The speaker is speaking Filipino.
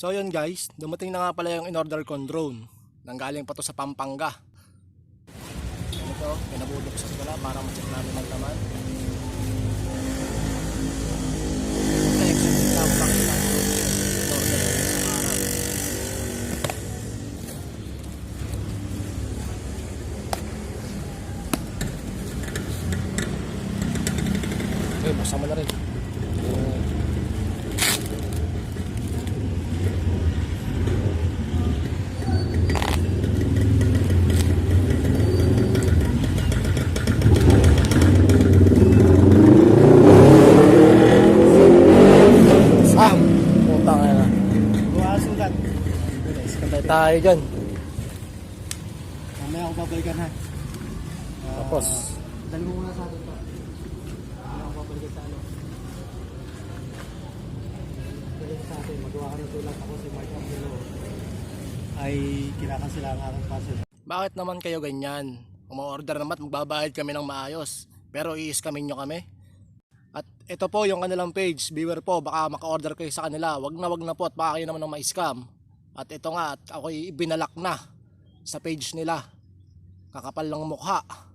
So yun guys, dumating na nga pala yung in-order kong drone. Nanggaling pa to sa Pampanga. Ano to? Pinabubuksan ko na para ma-check namin ang laman. Sa exit lang pakita ko yung in-order ko sa araw. Okay, buksan mo na rin. Sam! Putang ina. Buha sugat. Guys, kantay tayo dyan. Mamaya ako babalikan ha. Ah, Tapos, Dali mo muna sa atin pa. Mamaya ako babalikan sa ano. Dali sa atin. Magawa ka ng tulad ako si Mark Angelo. Ay kinakansila ang aking parcel. bakit naman kayo ganyan? Umorder naman at magbabayad kami ng maayos. Pero i-scamin nyo kami. At ito po yung kanilang page. Viewer po, baka maka-order kayo sa kanila. Wag na wag na po at baka kayo naman ng ma-scam. At ito nga, ako'y ibinalak na sa page nila. Kakapal ng mukha.